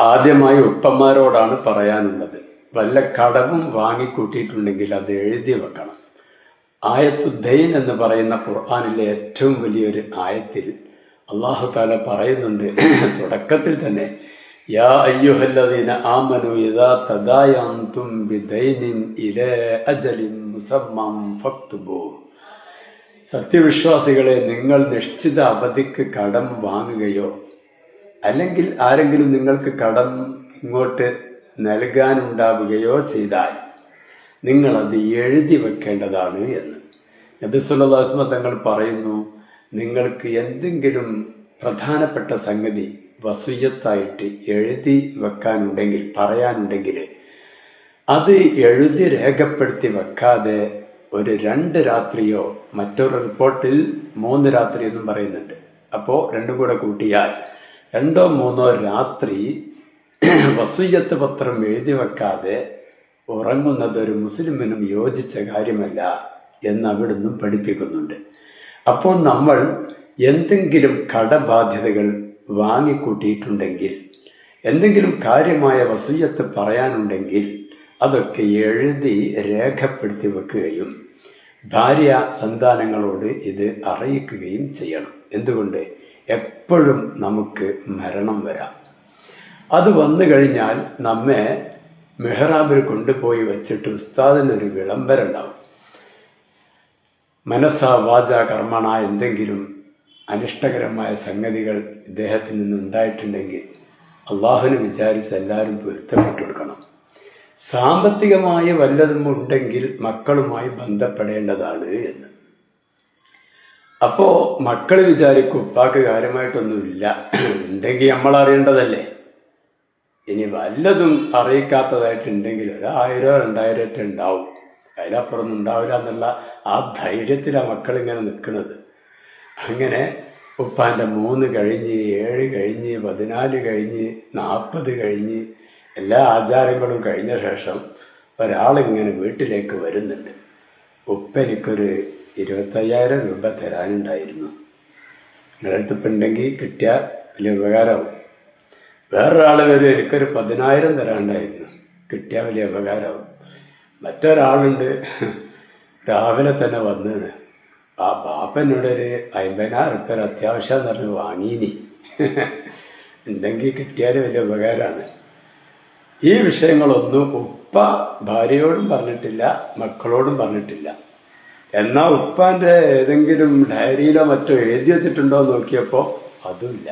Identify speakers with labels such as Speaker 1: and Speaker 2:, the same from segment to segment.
Speaker 1: ആദ്യമായി ഉപ്പന്മാരോടാണ് പറയാനുള്ളത്. വല്ല കടവും വാങ്ങിക്കൂട്ടിയിട്ടുണ്ടെങ്കിൽ അത് എഴുതി വെക്കണം. ആയത്തുദ്ദൈൻ എന്ന് പറയുന്ന ഖുർആാനിലെ ഏറ്റവും വലിയൊരു ആയത്തിൽ അള്ളാഹു താല പറയുന്നുണ്ട്. തുടക്കത്തിൽ തന്നെ യാ അയ്യുഹല്ലദീന ഇദാ തദായന്തും ബിദൈനിൻ അജലിൻ സത്യവിശ്വാസികളെ നിങ്ങൾ നിശ്ചിത അവധിക്ക് കടം വാങ്ങുകയോ അല്ലെങ്കിൽ ആരെങ്കിലും നിങ്ങൾക്ക് കടം ഇങ്ങോട്ട് നൽകാനുണ്ടാവുകയോ ചെയ്താൽ നിങ്ങളത് എഴുതി വെക്കേണ്ടതാണ് എന്ന്. നബിസുല്ലാസ്മ തങ്ങൾ പറയുന്നു നിങ്ങൾക്ക് എന്തെങ്കിലും പ്രധാനപ്പെട്ട സംഗതി വസൂയത്തായിട്ട് എഴുതി വെക്കാനുണ്ടെങ്കിൽ പറയാനുണ്ടെങ്കിൽ അത് എഴുതി രേഖപ്പെടുത്തി വെക്കാതെ ഒരു രണ്ട് രാത്രിയോ മറ്റൊരു റിപ്പോർട്ടിൽ മൂന്ന് രാത്രി എന്നും പറയുന്നുണ്ട്. അപ്പോൾ രണ്ടും കൂടെ കൂട്ടിയാൽ രണ്ടോ മൂന്നോ രാത്രി വസൂയത്ത് പത്രം എഴുതി വെക്കാതെ ഉറങ്ങുന്നത് ഒരു മുസ്ലിമിനും യോജിച്ച കാര്യമല്ല എന്ന് അവിടുന്ന് പഠിപ്പിക്കുന്നുണ്ട്. അപ്പോൾ നമ്മൾ എന്തെങ്കിലും കടബാധ്യതകൾ വാങ്ങിക്കൂട്ടിയിട്ടുണ്ടെങ്കിൽ എന്തെങ്കിലും കാര്യമായ വസൂയത്ത് പറയാനുണ്ടെങ്കിൽ അതൊക്കെ എഴുതി രേഖപ്പെടുത്തി വെക്കുകയും ഭാര്യ സന്താനങ്ങളോട് ഇത് അറിയിക്കുകയും ചെയ്യണം. എന്തുകൊണ്ട്? എപ്പോഴും നമുക്ക് മരണം വരാം. അത് വന്നു കഴിഞ്ഞാൽ നമ്മെ മെഹ്റാബിൽ കൊണ്ടുപോയി വെച്ചിട്ട് ഉസ്താദിനൊരു വിളംബരം ഉണ്ടാവും മനസ്സ വാച കർമ്മണ എന്തെങ്കിലും അനിഷ്ടകരമായ സംഗതികൾ ഇദ്ദേഹത്തിൽ നിന്ന് ഉണ്ടായിട്ടുണ്ടെങ്കിൽ അള്ളാഹുവിനെ വിചാരിച്ച് എല്ലാവരും പൊരുത്തപ്പെട്ടു കൊടുക്കണം. സാമ്പത്തികമായ വല്ലതും ഉണ്ടെങ്കിൽ മക്കളുമായി ബന്ധപ്പെടേണ്ടതാണ് എന്ന്. അപ്പോ മക്കൾ വിചാരിക്കും ഉപ്പാക്ക് കാര്യമായിട്ടൊന്നുമില്ല. ഉണ്ടെങ്കിൽ നമ്മൾ അറിയേണ്ടതല്ലേ ഇനി വല്ലതും അറിയിക്കാത്തതായിട്ടുണ്ടെങ്കിൽ ഒരു ആയിരോ രണ്ടായിരം ഒക്കെ ഉണ്ടാവും. അതിലപ്പുറം ഉണ്ടാവില്ല എന്നുള്ള ആ ധൈര്യത്തിലാണ് മക്കൾ ഇങ്ങനെ നിൽക്കുന്നത്. അങ്ങനെ ഉപ്പാന്റെ മൂന്ന് കഴിഞ്ഞ് ഏഴ് കഴിഞ്ഞ് പതിനാല് കഴിഞ്ഞ് നാൽപ്പത് കഴിഞ്ഞ് എല്ലാ ആചാരങ്ങളും കഴിഞ്ഞ ശേഷം ഒരാളിങ്ങനെ വീട്ടിലേക്ക് വരുന്നുണ്ട്. ഉപ്പ എനിക്കൊരു ഇരുപത്തയ്യായിരം രൂപ തരാനുണ്ടായിരുന്നു. നിങ്ങളടുത്ത് ഇപ്പം ഉണ്ടെങ്കിൽ കിട്ടിയാൽ വലിയ ഉപകാരമാവും. വേറൊരാൾ വരും എനിക്കൊരു പതിനായിരം തരാനുണ്ടായിരുന്നു. കിട്ടിയാൽ വലിയ ഉപകാരമാവും. മറ്റൊരാളുണ്ട്. രാവിലെ തന്നെ വന്നത്. ആ ബാപ്പനോട് ഒരു അമ്പതിനായിരം ഒരു അത്യാവശ്യം പറഞ്ഞ് വാങ്ങീനി. ഉണ്ടെങ്കിൽ കിട്ടിയാൽ വലിയ ഉപകാരമാണ്. ഈ വിഷയങ്ങളൊന്നും ഉപ്പ ഭാര്യയോടും പറഞ്ഞിട്ടില്ല മക്കളോടും പറഞ്ഞിട്ടില്ല. എന്നാൽ ഉപ്പാന്റെ ഏതെങ്കിലും ഡയറിയിലോ മറ്റോ എഴുതി വെച്ചിട്ടുണ്ടോ എന്ന് നോക്കിയപ്പോൾ അതുമില്ല.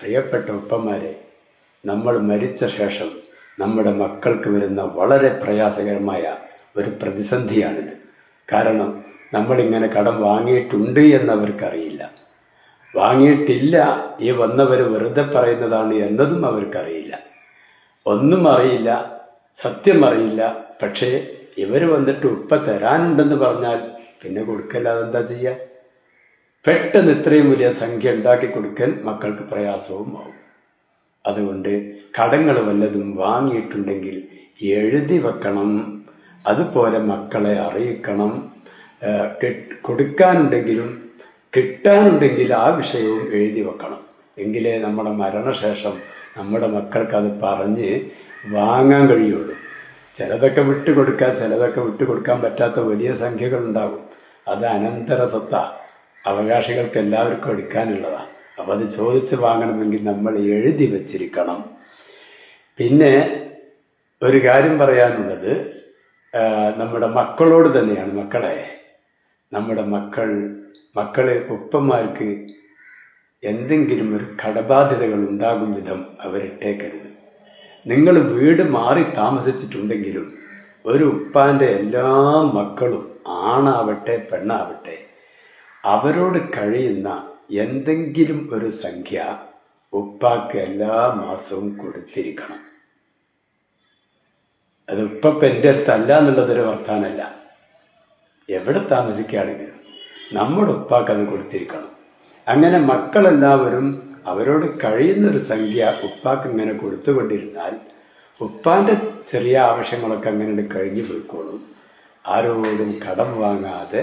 Speaker 1: പ്രിയപ്പെട്ട ഉപ്പന്മാരെ നമ്മൾ മരിച്ച ശേഷം നമ്മുടെ മക്കൾക്ക് വരുന്ന വളരെ പ്രയാസകരമായ ഒരു പ്രതിസന്ധിയാണിത്. കാരണം നമ്മളിങ്ങനെ കടം വാങ്ങിയിട്ടുണ്ട് എന്നവർക്കറിയില്ല. വാങ്ങിയിട്ടില്ല ഈ വന്നവർ വെറുതെ പറയുന്നതാണ് എന്നതും അവർക്കറിയില്ല. ഒന്നും അറിയില്ല സത്യം അറിയില്ല പക്ഷേ വന്നിട്ട് ഉപ്പ തരാനുണ്ടെന്ന് പറഞ്ഞാൽ പിന്നെ കൊടുക്കല്ലാതെ എന്താ ചെയ്യുക പെട്ടെന്ന് ഇത്രയും വലിയ സംഖ്യ ഉണ്ടാക്കി കൊടുക്കൽ മക്കൾക്ക് പ്രയാസവും ആവും അതുകൊണ്ട് കടങ്ങൾ വല്ലതും വാങ്ങിയിട്ടുണ്ടെങ്കിൽ എഴുതി വെക്കണം. അതുപോലെ മക്കളെ അറിയിക്കണം. കൊടുക്കാനുണ്ടെങ്കിലും കിട്ടാനുണ്ടെങ്കിൽ ആ വിഷയവും എഴുതി വെക്കണം. എങ്കിലേ നമ്മുടെ മരണശേഷം നമ്മുടെ മക്കൾക്ക് അത് പറഞ്ഞ് വാങ്ങാൻ കഴിയുള്ളൂ. ചിലതൊക്കെ വിട്ടുകൊടുക്കാൻ ചിലതൊക്കെ വിട്ടുകൊടുക്കാൻ പറ്റാത്ത വലിയ സംഖ്യകൾ ഉണ്ടാകും അത് അനന്തര സ്വത്ത. അവകാശികൾക്ക് എല്ലാവർക്കും എടുക്കാനുള്ളതാണ് അപ്പം അത് ചോദിച്ച് വാങ്ങണമെങ്കിൽ നമ്മൾ എഴുതി വച്ചിരിക്കണം. പിന്നെ ഒരു കാര്യം പറയാനുള്ളത് നമ്മുടെ മക്കളോട് തന്നെയാണ് മക്കളെ. നമ്മുടെ മക്കൾ മക്കളെ ഉപ്പന്മാർക്ക് എന്തെങ്കിലും ഒരു കടബാധ്യതകൾ ഉണ്ടാകും വിധം അവരിട്ടേക്കരുത്. നിങ്ങൾ വീട് മാറി താമസിച്ചിട്ടുണ്ടെങ്കിലും ഒരു ഉപ്പാന്റെ എല്ലാ മക്കളും ആണാവട്ടെ പെണ്ണാവട്ടെ അവരോട് കഴിയുന്ന എന്തെങ്കിലും ഒരു സംഖ്യ ഉപ്പാക്ക് എല്ലാ മാസവും കൊടുത്തിരിക്കണം. അത് ഉപ്പ എന്റെ അടുത്തല്ല എന്നുള്ളതൊരു വർത്താനല്ല. എവിടെ താമസിക്കുകയാണെങ്കിലും നമ്മുടെ ഉപ്പാക്ക് അത് കൊടുത്തിരിക്കണം. അങ്ങനെ മക്കളെല്ലാവരും അവരോട് കഴിയുന്നൊരു സംഖ്യ ഉപ്പാക്ക് ഇങ്ങനെ കൊടുത്തുകൊണ്ടിരുന്നാൽ ഉപ്പാന്റെ ചെറിയ ആവശ്യങ്ങളൊക്കെ അങ്ങനെ കഴിഞ്ഞു പോയിക്കോളും. ആരോടും കടം വാങ്ങാതെ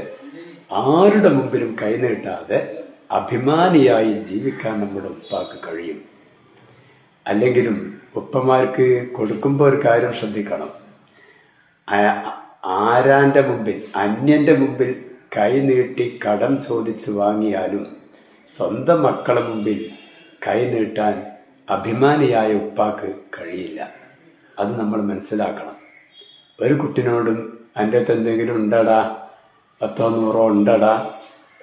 Speaker 1: ആരുടെ മുമ്പിലും കൈനീട്ടാതെ അഭിമാനിയായി ജീവിക്കാൻ നമ്മുടെ ഉപ്പാക്ക് കഴിയും. അല്ലെങ്കിലും ഉപ്പമാർക്ക് കൊടുക്കുമ്പോൾ ഒരു കാര്യം ശ്രദ്ധിക്കണം. ആരാന്റെ മുമ്പിൽ അന്യന്റെ മുമ്പിൽ കൈനീട്ടി കടം ചോദിച്ച് വാങ്ങിയാലും സ്വന്തം മക്കളെ മുമ്പിൽ കൈ നീട്ടാൻ അഭിമാനിയായ ഉപ്പാക്ക് കഴിയില്ല. അത് നമ്മൾ മനസ്സിലാക്കണം. ഒരു കുട്ടിനോടും എന്റെ അടുത്ത് എന്തെങ്കിലും ഉണ്ടടാ? പത്തോ നൂറോ ഉണ്ടടാ?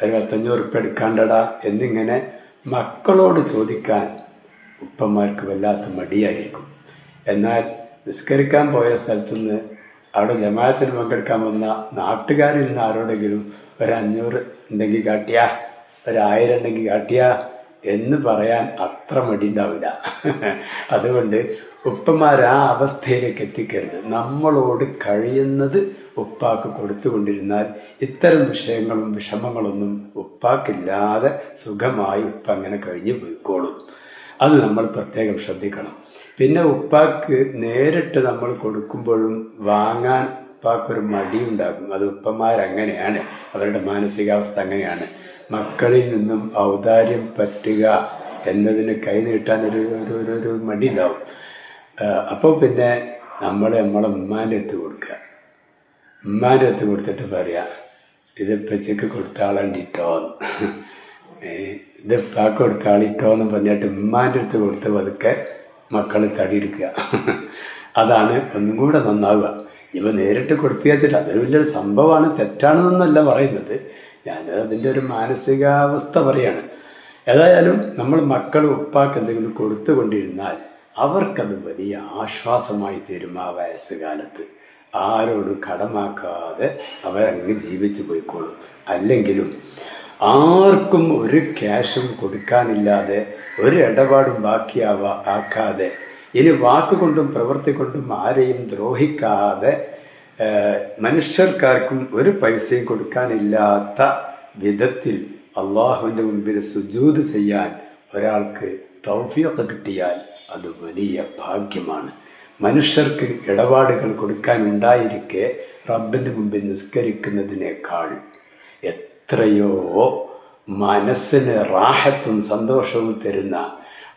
Speaker 1: ഒരു പത്തഞ്ഞൂറ് ഉറുപ്പ് എടുക്കാണ്ടടാ? എന്നിങ്ങനെ മക്കളോട് ചോദിക്കാൻ ഉപ്പന്മാർക്ക് വല്ലാത്ത മടിയായിരിക്കും. എന്നാൽ നിസ്കരിക്കാൻ പോയ സ്ഥലത്തുനിന്ന് അവിടെ ജമാഅത്തിന് പങ്കെടുക്കാൻ വന്ന നാട്ടുകാരിൽ നിന്ന് ആരോടെങ്കിലും ഒരു അഞ്ഞൂറ് ഉണ്ടെങ്കിൽ കാട്ടിയാ ഒരായിരം ഉണ്ടെങ്കിൽ കാട്ടിയാ എന്ന് പറയാൻ അത്ര മടി ഉണ്ടാവില്ല. അതുകൊണ്ട് ഉപ്പമാർ ആ അവസ്ഥയിലേക്ക് എത്തിക്കരുത്. നമ്മളോട് കഴിയുന്നത് ഉപ്പാക്ക് കൊടുത്തുകൊണ്ടിരുന്നാൽ ഇത്തരം വിഷയങ്ങളും വിഷമങ്ങളൊന്നും ഉപ്പാക്കില്ലാതെ സുഖമായി ഉപ്പ അങ്ങനെ കഴിഞ്ഞു പോയിക്കോളും. അത് നമ്മൾ പ്രത്യേകം ശ്രദ്ധിക്കണം. പിന്നെ ഉപ്പാക്ക് നേരിട്ട് നമ്മൾ കൊടുക്കുമ്പോഴും വാങ്ങാൻ ഉപ്പാക്കൊരു മടിയുണ്ടാകും അത് ഉപ്പമാരങ്ങനെയാണ്. അവരുടെ മാനസികാവസ്ഥ അങ്ങനെയാണ്. മക്കളിൽ നിന്നും ഔദാര്യം പറ്റുക എന്നതിന് കൈ നീട്ടാൻ ഒരു ഒരു ഒരു മടി ഉണ്ടാവും അപ്പോൾ പിന്നെ നമ്മൾ നമ്മളെ ഉമ്മാന്റെ അടുത്ത് കൊടുക്കുക. ഉമ്മാന്റെ അടുത്ത് കൊടുത്തിട്ട് പറയാ ഇത് പച്ചക്ക് കൊടുത്താളണ്ടിട്ടോ ഇത് പാക്ക് കൊടുത്താളിട്ടോ എന്ന് പറഞ്ഞിട്ട് ഉമ്മാന്റെ അടുത്ത് കൊടുത്ത് പതുക്കെ മക്കൾ തടിയെടുക്കുക അതാണ് ഒന്നും കൂടെ നന്നാവുക. ഇവ നേരിട്ട് കൊടുത്തു വെച്ചിട്ട് അതൊരു വലിയൊരു സംഭവമാണ് തെറ്റാണെന്നല്ല പറയുന്നത്. ഞാൻ അതിന്റെ ഒരു മാനസികാവസ്ഥ പറയാണ്. ഏതായാലും നമ്മൾ മക്കൾ ഉപ്പാക്ക് എന്തെങ്കിലും കൊടുത്തു കൊണ്ടിരുന്നാൽ അവർക്കത് വലിയ ആശ്വാസമായി തീരും ആ വയസ്സുകാലത്ത്. ആരോടും കടമാക്കാതെ അവരങ്ങ് ജീവിച്ചു പോയിക്കോളും. അല്ലെങ്കിലും ആർക്കും ഒരു ക്യാഷും കൊടുക്കാനില്ലാതെ ഒരു ഇടപാടും ബാക്കിയാവാ ആക്കാതെ ഇനി വാക്കുകൊണ്ടും പ്രവൃത്തി കൊണ്ടും ആരെയും ദ്രോഹിക്കാതെ മനുഷ്യർക്കാർക്കും ഒരു പൈസയും കൊടുക്കാനില്ലാത്ത വിധത്തിൽ അള്ളാഹുവിന്റെ മുമ്പിൽ സുജൂത് ചെയ്യാൻ ഒരാൾക്ക് തൗഫിയൊക്കെ കിട്ടിയാൽ അത് വലിയ ഭാഗ്യമാണ്. മനുഷ്യർക്ക് ഇടപാടുകൾ കൊടുക്കാൻ ഉണ്ടായിരിക്കെ റബ്ബിന്റെ മുമ്പിൽ നിസ്കരിക്കുന്നതിനേക്കാൾ എത്രയോ മനസ്സിന് റാഹത്തും സന്തോഷവും തരുന്ന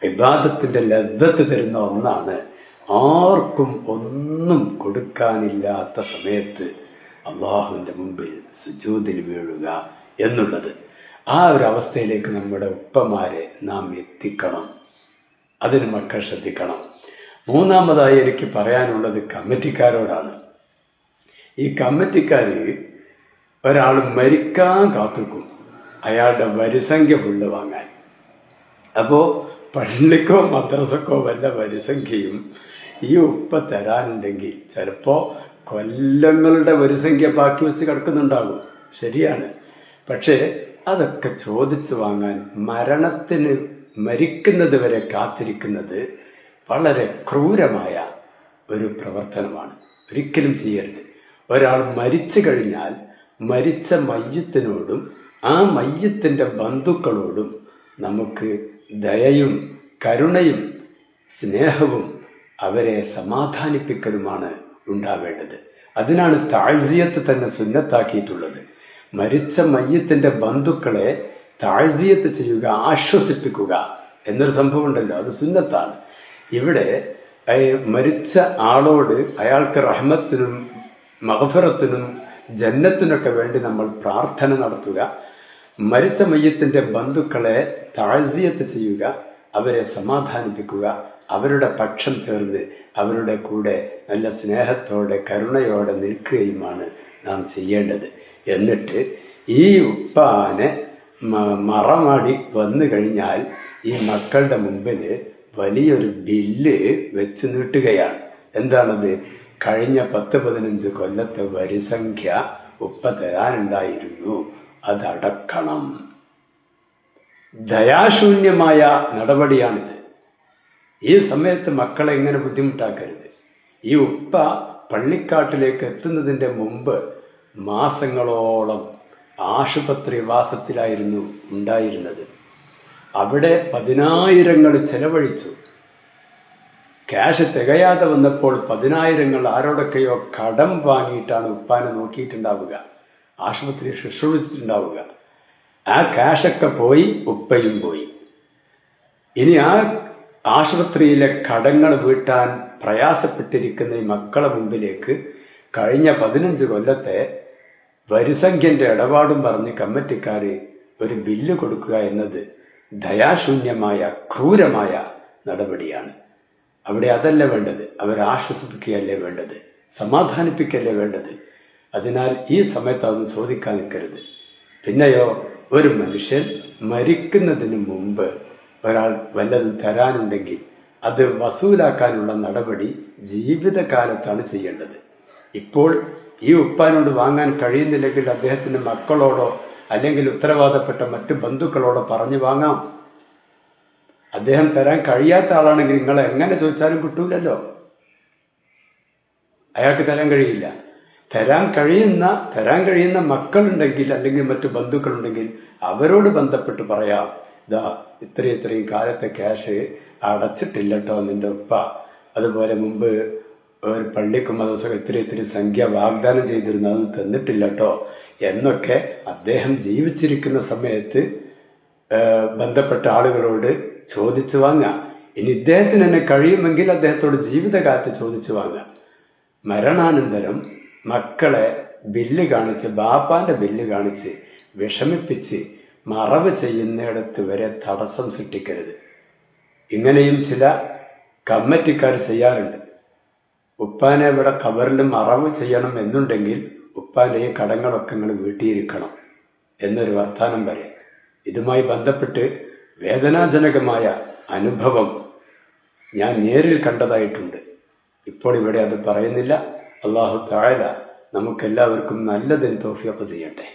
Speaker 1: വിവാദത്തിന്റെ ലബ്ധത്ത് തരുന്ന ഒന്നാണ് ആർക്കും ഒന്നും കൊടുക്കാനില്ലാത്ത സമയത്ത് അള്ളാഹുവിന്റെ മുമ്പിൽ സുജൂതിൽ വീഴുക എന്നുള്ളത്. ആ ഒരു അവസ്ഥയിലേക്ക് നമ്മുടെ ഉപ്പമാരെ നാം എത്തിക്കണം. അതിന് മക്കൾ ശ്രദ്ധിക്കണം. മൂന്നാമതായി എനിക്ക് പറയാനുള്ളത് കമ്മിറ്റിക്കാരോടാണ്. ഈ കമ്മിറ്റിക്കാർ ഒരാൾ മരിക്കാൻ കാത്തിക്കും അയാളുടെ വരിസംഖ്യ ഫുള്ള് വാങ്ങാൻ. അപ്പോൾ പള്ളിക്കോ മദ്രസക്കോ വല്ല വരിസംഖ്യയും ഈ ഉപ്പ തരാനുണ്ടെങ്കിൽ ചിലപ്പോൾ കൊല്ലങ്ങളുടെ വരിസംഖ്യ ബാക്കി വെച്ച് കിടക്കുന്നുണ്ടാകും ശരിയാണ്. പക്ഷേ അതൊക്കെ ചോദിച്ചു വാങ്ങാൻ മരണത്തിന് മരിക്കുന്നത് വരെ കാത്തിരിക്കുന്നത് വളരെ ക്രൂരമായ ഒരു പ്രവർത്തനമാണ്. ഒരിക്കലും ചെയ്യരുത്. ഒരാൾ മരിച്ചു കഴിഞ്ഞാൽ മരിച്ച മയ്യത്തിനോടും ആ മയ്യത്തിന്റെ ബന്ധുക്കളോടും നമുക്ക് ദയയും കരുണയും സ്നേഹവും അവരെ സമാധാനിപ്പിക്കലുമാണ് ഉണ്ടാവേണ്ടത്. അതിനാണ് താഴ്സിയത്ത് തന്നെ സുന്നത്താക്കിയിട്ടുള്ളത്. മരിച്ച മയ്യത്തിന്റെ ബന്ധുക്കളെ താഴ്സിയത്ത് ചെയ്യുക ആശ്വസിപ്പിക്കുക എന്നൊരു സംഭവം ഉണ്ടല്ലോ അത് സുന്നത്താണ്. ഇവിടെ മരിച്ച ആളോട് അയാൾക്ക് റഹ്മത്തിനും മഹഫറത്തിനും ജന്നത്തിനൊക്കെ വേണ്ടി നമ്മൾ പ്രാർത്ഥന നടത്തുക. മരിച്ച മയ്യത്തിന്റെ ബന്ധുക്കളെ താഴ്സിയത്ത് ചെയ്യുക അവരെ സമാധാനിപ്പിക്കുക അവരുടെ പക്ഷം ചേർന്ന് അവരുടെ കൂടെ നല്ല സ്നേഹത്തോടെ കരുണയോടെ നിൽക്കുകയുമാണ് നാം ചെയ്യേണ്ടത്. എന്നിട്ട് ഈ ഉപ്പാനെ മറമാടി വന്നു കഴിഞ്ഞാൽ ഈ മക്കളുടെ മുമ്പിൽ വലിയൊരു ബില്ല് വെച്ച് നീട്ടുകയാണ്. എന്താണത്? കഴിഞ്ഞ പത്ത് പതിനഞ്ച് കൊല്ലത്തെ വരിസംഖ്യ ഉപ്പ തരാനുണ്ടായിരുന്നു. അതടക്കണം. ദയാശൂന്യമായ നടപടിയാണിത്. ഈ സമയത്ത് മക്കളെ എങ്ങനെ ബുദ്ധിമുട്ടാക്കരുത്? ഈ ഉപ്പ പള്ളിക്കാട്ടിലേക്ക് എത്തുന്നതിന്റെ മുമ്പ് മാസങ്ങളോളം ആശുപത്രി വാസത്തിലായിരുന്നു ഉണ്ടായിരുന്നത്. അവിടെ പതിനായിരങ്ങൾ ചെലവഴിച്ചു. ക്യാഷ് തികയാതെ വന്നപ്പോൾ പതിനായിരങ്ങൾ ആരോടൊക്കെയോ കടം വാങ്ങിയിട്ടാണ് ഉപ്പാനെ നോക്കിയിട്ടുണ്ടാവുക. ആശുപത്രി ശുശ്രൂഷിച്ചിട്ടുണ്ടാവുക. ആ കാശൊക്കെ പോയി ഉപ്പയും പോയി. ഇനി ആ ആശുപത്രിയിലെ കടങ്ങൾ വീട്ടാൻ പ്രയാസപ്പെട്ടിരിക്കുന്ന ഈ മക്കളെ മുമ്പിലേക്ക് കഴിഞ്ഞ പതിനഞ്ച് കൊല്ലത്തെ വരിസംഖ്യന്റെ ഇടപാടും പറഞ്ഞ് കമ്മിറ്റിക്കാർ ഒരു ബില്ല് കൊടുക്കുക എന്നത് ദയാശൂന്യമായ ക്രൂരമായ നടപടിയാണ്. അവിടെ അതല്ല വേണ്ടത്? അവരെ ആശ്വസിപ്പിക്കുകയല്ലേ വേണ്ടത്? സമാധാനിപ്പിക്കല്ലേ വേണ്ടത്? അതിനാൽ ഈ സമയത്ത് അതൊന്നും ചോദിക്കാൻ നിൽക്കരുത്. പിന്നെയോ ഒരു മനുഷ്യൻ മരിക്കുന്നതിന് മുമ്പ് ഒരാൾ വല്ലതും തരാനുണ്ടെങ്കിൽ അത് വസൂലാക്കാനുള്ള നടപടി ജീവിതകാലത്താണ് ചെയ്യേണ്ടത്. ഇപ്പോൾ ഈ ഉപ്പാനോട് വാങ്ങാൻ കഴിയുന്നില്ലെങ്കിൽ അദ്ദേഹത്തിന്റെ മക്കളോടോ അല്ലെങ്കിൽ ഉത്തരവാദപ്പെട്ട മറ്റ് ബന്ധുക്കളോടോ പറഞ്ഞു വാങ്ങാം. അദ്ദേഹം തരാൻ കഴിയാത്ത ആളാണെങ്കിൽ നിങ്ങൾ എങ്ങനെ ചോദിച്ചാലും കിട്ടൂലല്ലോ. അയാൾക്ക് തരാൻ കഴിയില്ല. തരാൻ കഴിയുന്ന തരാൻ കഴിയുന്ന മക്കളുണ്ടെങ്കിൽ അല്ലെങ്കിൽ മറ്റു ബന്ധുക്കളുണ്ടെങ്കിൽ അവരോട് ബന്ധപ്പെട്ട് പറയാം ഇതാ ഇത്രയും ഇത്രയും കാലത്തെ ക്യാഷ് അടച്ചിട്ടില്ല കേട്ടോ നിന്റെ ഉപ്പ. അതുപോലെ മുമ്പ് ഒരു പള്ളിക്കും മതസം ഇത്തിരി ഇത്തിരി സംഖ്യ വാഗ്ദാനം ചെയ്തിരുന്നു അത് തന്നിട്ടില്ല കേട്ടോ എന്നൊക്കെ അദ്ദേഹം ജീവിച്ചിരിക്കുന്ന സമയത്ത് ബന്ധപ്പെട്ട ആളുകളോട് ചോദിച്ചു വാങ്ങാം. ഇനി ഇദ്ദേഹത്തിന് തന്നെ കഴിയുമെങ്കിൽ അദ്ദേഹത്തോട് ജീവിതകാലത്ത് ചോദിച്ചു വാങ്ങാം. മരണാനന്തരം മക്കളെ ബില്ല് കാണിച്ച് ബാപ്പാന്റെ ബില്ല് കാണിച്ച് വിഷമിപ്പിച്ച് മറവ് ചെയ്യുന്നിടത്ത് വരെ തടസ്സം സൃഷ്ടിക്കരുത്. ഇങ്ങനെയും ചില കമ്മിറ്റിക്കാർ ചെയ്യാറുണ്ട്. ഉപ്പാനെ ഇവിടെ കവറിൽ മറവ് ചെയ്യണം എന്നുണ്ടെങ്കിൽ ഉപ്പാന്റെ ഈ കടങ്ങളൊക്കെ നിങ്ങൾ വീട്ടിയിരിക്കണം എന്നൊരു വർത്താനം വരെ ഇതുമായി ബന്ധപ്പെട്ട് വേദനാജനകമായ അനുഭവം ഞാൻ നേരിൽ കണ്ടതായിട്ടുണ്ട്. ഇപ്പോൾ ഇവിടെ അത് പറയുന്നില്ല. അള്ളാഹു താഴ നമുക്കെല്ലാവർക്കും നല്ലതിന് തോഫിയൊക്കെ ചെയ്യട്ടെ.